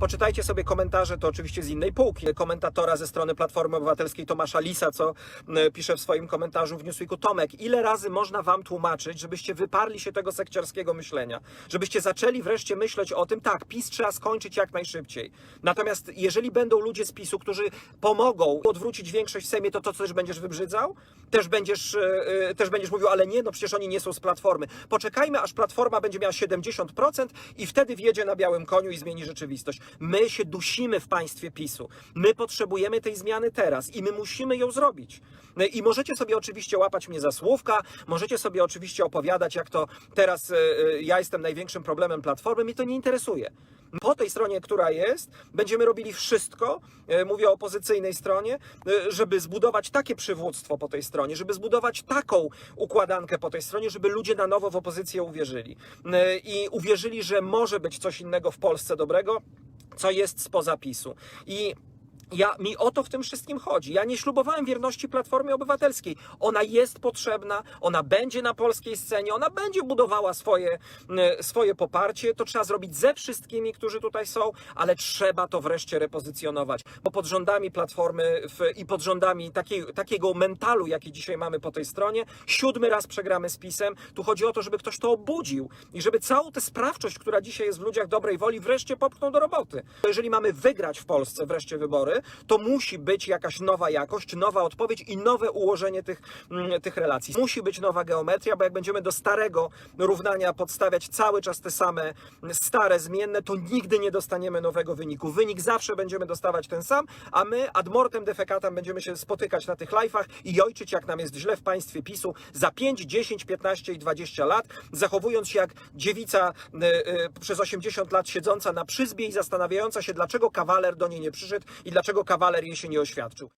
Poczytajcie sobie komentarze, to oczywiście z innej półki. Komentatora ze strony Platformy Obywatelskiej Tomasza Lisa, co pisze w swoim komentarzu w Newsweeku. Tomek, ile razy można wam tłumaczyć, żebyście wyparli się tego sekciarskiego myślenia? Żebyście zaczęli wreszcie myśleć o tym, tak, PiS trzeba skończyć jak najszybciej. Natomiast jeżeli będą ludzie z PiSu, którzy pomogą odwrócić większość w Sejmie, to to też będziesz wybrzydzał? Też będziesz, e, też będziesz mówił, ale nie, no przecież oni nie są z Platformy. Poczekajmy, aż Platforma będzie miała 70% i wtedy wjedzie na białym koniu i zmieni rzeczywistość. My się dusimy w państwie PiSu. My potrzebujemy tej zmiany teraz i my musimy ją zrobić. I możecie sobie oczywiście łapać mnie za słówka, możecie sobie oczywiście opowiadać, jak to teraz e, e, ja jestem największym problemem Platformy, mnie to nie interesuje. Po tej stronie, która jest, będziemy robili wszystko, e, mówię o opozycyjnej stronie, żeby zbudować takie przywództwo po tej stronie, żeby zbudować taką układankę po tej stronie, żeby ludzie na nowo w opozycję uwierzyli. I uwierzyli, że może być coś innego w Polsce dobrego, co jest spoza PiSu. I ja, mi o to w tym wszystkim chodzi. Ja nie ślubowałem wierności Platformie Obywatelskiej. Ona jest potrzebna, ona będzie na polskiej scenie, ona będzie budowała swoje, e, swoje poparcie. To trzeba zrobić ze wszystkimi, którzy tutaj są, ale trzeba to wreszcie repozycjonować. Bo pod rządami Platformy w, i pod rządami takiej, takiego mentalu, jaki dzisiaj mamy po tej stronie, siódmy raz przegramy z PiSem. Tu chodzi o to, żeby ktoś to obudził i żeby całą tę sprawczość, która dzisiaj jest w ludziach dobrej woli, wreszcie popchnął do roboty. Jeżeli mamy wygrać w Polsce wreszcie wybory, to musi być jakaś nowa jakość, nowa odpowiedź i nowe ułożenie tych, mm, tych relacji. Musi być nowa geometria, bo jak będziemy do starego równania podstawiać cały czas te same stare zmienne, to nigdy nie dostaniemy nowego wyniku. Wynik zawsze będziemy dostawać ten sam, a my ad mortem defecatam będziemy się spotykać na tych live'ach i ojczyć, jak nam jest źle w państwie PiSu za 5, 10, 15 i 20 lat, zachowując się jak dziewica y, y, przez 80 lat siedząca na przyzbie i zastanawiająca się, dlaczego kawaler do niej nie przyszedł i dlaczego kawaler jej się nie oświadczył.